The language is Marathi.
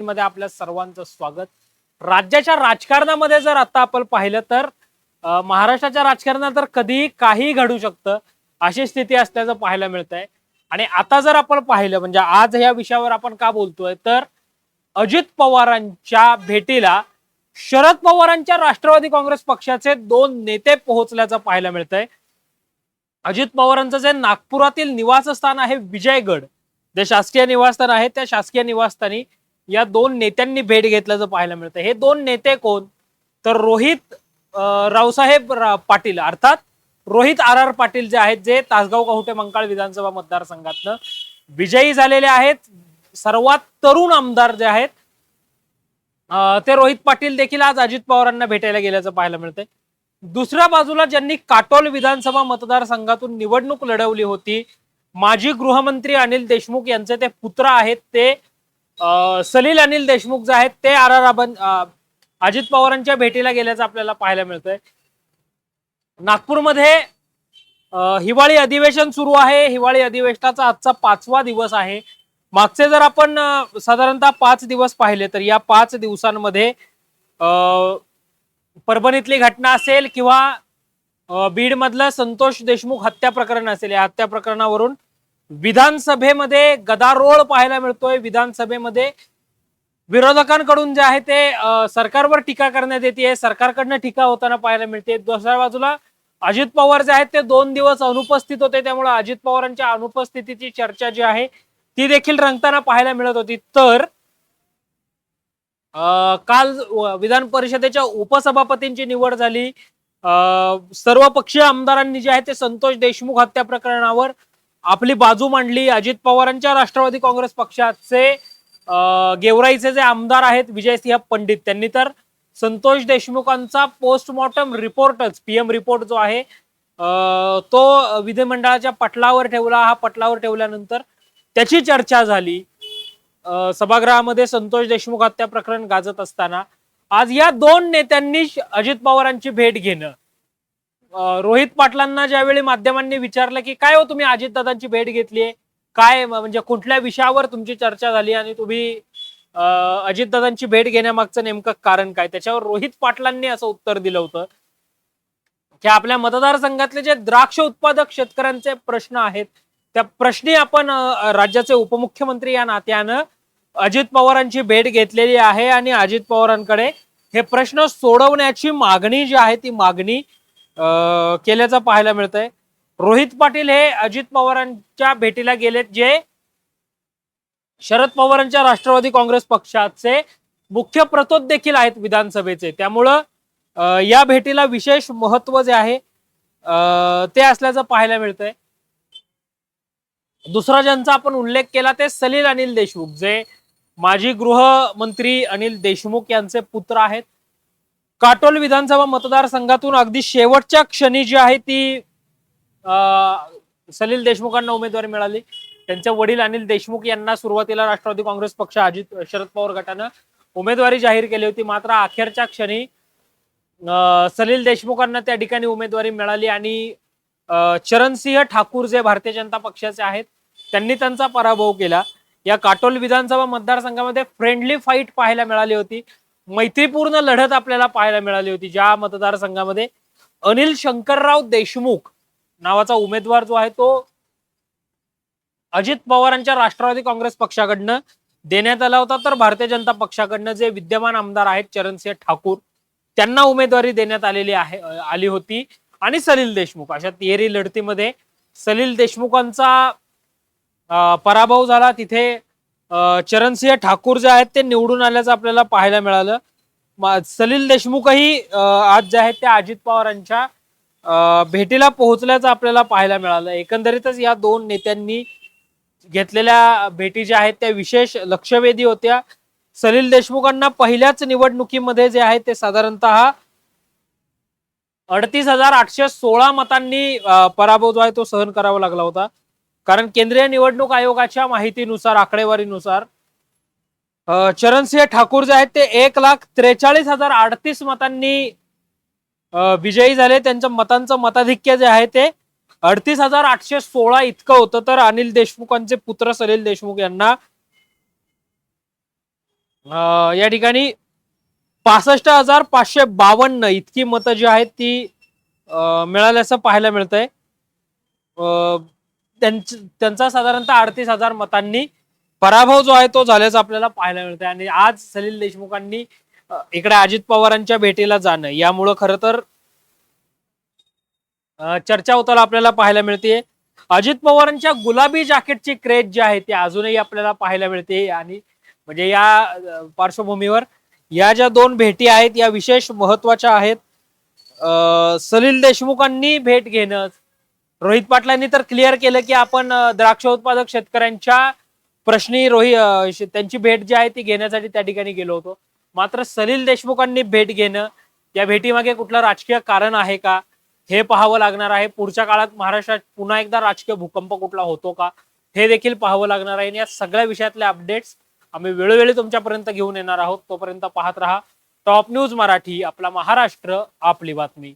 मध्ये आपल्या सर्वांचं स्वागत. राज्याच्या राजकारणामध्ये जर आता आपण पाहिलं तर महाराष्ट्राच्या राजकारणात तर कधीही काही घडू शकतं अशी स्थिती असल्याचं पाहायला मिळत आहे आणि आता जर आपण पाहिलं म्हणजे आज या विषयावर आपण का बोलतोय तर अजित पवारांच्या भेटीला शरद पवारांच्या राष्ट्रवादी काँग्रेस पक्षाचे दोन नेते पोहोचल्याचं पाहायला मिळत आहे अजित पवारांचं जे नागपुरातील निवासस्थान आहे विजयगड जे शासकीय निवासस्थान आहे त्या शासकीय निवासस्थानी या दोन नेत्यांनी भेट घेतल्याचं पाहायला मिळतं. हे दोन नेते कोण? तर रोहित रावसाहेब पाटील. अर्थात रोहित आर आर पाटील जे आहेत जे तासगाव कहुटे मंकाळ विधानसभा मतदारसंघातनं विजयी झालेले आहेत. सर्वात तरुण आमदार जे आहेत ते रोहित पाटील देखील आज अजित पवारांना भेटायला गेल्याचं पाहायला मिळतंय. दुसऱ्या बाजूला ज्यांनी काटोल विधानसभा मतदारसंघातून निवडणूक लढवली होती माजी गृहमंत्री अनिल देशमुख यांचे ते पुत्र आहेत ते सलील अनिल देशमुख जे आहेत ते आर आर अजित पवारांच्या भेटीला गेल्याचं आपल्याला पाहायला मिळतंय. नागपूरमध्ये हिवाळी अधिवेशन सुरू आहे. हिवाळी अधिवेशनाचा आजचा पाचवा दिवस आहे. मागचे जर आपण साधारणतः पाच दिवस पाहिले तर या पाच दिवसांमध्ये परभणीतली घटना असेल किंवा बीडमधलं संतोष देशमुख हत्या प्रकरण असेल या हत्या प्रकरणावरून विधानसभेमध्ये गदारोळ पाहायला मिळतोय. विधानसभेमध्ये विरोधकांकडून जे आहे ते सरकारवर टीका करण्यात येते. सरकारकडनं टीका होताना पाहायला मिळते. दुसऱ्या बाजूला अजित पवार जे आहेत ते दोन दिवस अनुपस्थित होते. त्यामुळे अजित पवारांच्या अनुपस्थितीची चर्चा जी आहे ती देखील रंगताना पाहायला मिळत होती. तर काल विधान परिषदेच्या उपसभापतींची निवड झाली. सर्व पक्षीय आमदारांनी जे आहे ते संतोष देशमुख हत्या प्रकरणावर आपली बाजू मांडली अजित पवारांच्या राष्ट्रवादी काँग्रेस पक्षाचे गेवराईचे जे आमदार आहेत विजयसिंह पंडित त्यांनी तर संतोष देशमुखांचा पोस्टमॉर्टम रिपोर्टच पीएम रिपोर्ट जो आहे तो विधिमंडळाच्या पटलावर ठेवला. हा पटलावर ठेवल्यानंतर त्याची चर्चा झाली. सभागृहामध्ये संतोष देशमुख हत्या प्रकरण गाजत असताना. आज या दोन नेत्यांनी अजित पवारांची भेट घेणं. रोहित पाटलांना ज्यावेळी माध्यमांनी विचारलं की काय हो तुम्ही अजितदादांची भेट घेतलीये? काय म्हणजे कुठल्या विषयावर तुमची चर्चा झाली आणि तुम्ही अजित अजितदादांची भेट घेण्यामागचं नेमकं कारण काय? त्याच्यावर रोहित पाटलांनी असं उत्तर दिलं होतं. की आपल्या मतदारसंघातले जे द्राक्ष उत्पादक शेतकऱ्यांचे प्रश्न आहेत त्या प्रश्नी आपण राज्याचे उपमुख्यमंत्री या नात्यानं अजित पवारांची भेट घेतलेली आहे आणि अजित पवारांकडे हे प्रश्न सोडवण्याची मागणी जी आहे ती मागणी केल्याचं पाहायला मिळतंय. रोहित पाटील हे अजित पवारांच्या भेटीला गेलेत जे शरद पवारांच्या राष्ट्रवादी काँग्रेस पक्षाचे मुख्य प्रतोद देखील आहेत विधानसभेचे. त्यामुळं या भेटीला विशेष महत्त्व जे आहे ते असल्याचं पाहायला मिळतंय. दुसरा ज्यांचा आपण उल्लेख केला ते सलील अनिल देशमुख जे माजी गृहमंत्री अनिल देशमुख यांचे पुत्र आहेत. काटोल विधानसभा मतदारसंघातून अगदी शेवटच्या क्षणी जी आहे ती सलील देशमुखांना उमेदवारी मिळाली. त्यांचे वडील अनिल देशमुख यांना सुरुवातीला राष्ट्रवादी काँग्रेस पक्ष अजित शरद पवार गटानं उमेदवारी जाहीर केली होती. मात्र अखेरच्या क्षणी सलील देशमुखांना त्या ठिकाणी उमेदवारी मिळाली आणि चरणसिंह ठाकूर जे भारतीय जनता पक्षाचे आहेत त्यांनी त्यांचा पराभव केला. या काटोल विधानसभा मतदारसंघामध्ये फ्रेंडली फाईट पाहायला मिळाली होती. मैत्रीपूर्ण लढत आपल्याला पाहायला मिळाली होती. ज्या मतदारसंघामध्ये अनिल शंकरराव देशमुख नावाचा उमेदवार जो आहे तो अजित पवारांच्या राष्ट्रवादी काँग्रेस पक्षाकडनं देण्यात आला होता. तर भारतीय जनता पक्षाकडनं जे विद्यमान आमदार आहेत चरणसिंह ठाकूर त्यांना उमेदवारी देण्यात आलेली आहे आली होती. आणि सलील देशमुख अशा तिहेरी लढतीमध्ये सलील देशमुखांचा पराभव झाला. तिथे चरणसिंह ठाकूर जे आहेत ते निवडून आल्याचं आपल्याला पाहायला मिळालं. सलील देशमुखही आज जे आहेत ते अजित पवारांच्या भेटीला पोहोचल्याचं आपल्याला पाहायला मिळालं. एकंदरीतच या दोन नेत्यांनी घेतलेल्या भेटी ज्या आहेत त्या विशेष लक्षवेधी होत्या. सलील देशमुखांना पहिल्याच निवडणुकीमध्ये जे आहे ते साधारणतः अडतीस हजार आठशे सोळा मतांनी पराभव जो आहे तो सहन करावा लागला होता. कारण केंद्रीय निवडणूक आयोगाच्या माहितीनुसार आकडेवारीनुसार चरणसिंह ठाकूर जे आहेत ते एक लाख त्रेचाळीस हजार अडतीस मतांनी विजयी झाले. त्यांच्या मतांचं मताधिक्य जे आहे ते अडतीस हजार आठशे सोळा इतकं होतं. तर अनिल देशमुखांचे पुत्र सलील देशमुख यांना या ठिकाणी पासष्ट हजार पाचशे बावन्न इतकी मतं जी आहेत ती मिळाल्याचं पाहायला मिळतंय. अं, त्यांच- त्यांचा साधारणतः अडतीस हजार मतांनी पराभव जो आहे तो झाल्याचं आपल्याला पाहायला मिळतंय. आणि आज सलील देशमुखांनी इकडे अजित पवारांच्या भेटीला जाणं यामुळं खरं तर चर्चा होताना आपल्याला पाहायला मिळते अजित पवारांच्या गुलाबी जॅकेटची क्रेज जी आहे ती अजूनही आपल्याला पाहायला मिळते आणि म्हणजे या पार्श्वभूमीवर या ज्या दोन भेटी आहेत या विशेष महत्त्वाच्या आहेत सलील देशमुखांनी भेट घेणं रोहित पाटलांनी तर क्लिअर केलं की आपण द्राक्ष उत्पादक शेतकऱ्यांच्या प्रश्नी रोहित त्यांची भेट जी आहे ती घेण्यासाठी त्या ठिकाणी गेलो होतो. मात्र सलील देशमुखांनी भेट घेणं या भेटीमागे कुठलं राजकीय कारण आहे का? हे पाहावं लागणार आहे. पुढच्या काळात महाराष्ट्रात पुन्हा एकदा राजकीय भूकंप कुठला होतो का? हे देखील पाहावं लागणार आहे. आणि या सगळ्या विषयातले अपडेट्स आम्ही वेळोवेळी तुमच्यापर्यंत घेऊन येणार आहोत. तोपर्यंत पाहत राहा. टॉप न्यूज मराठी आपला महाराष्ट्र आपली बातमी.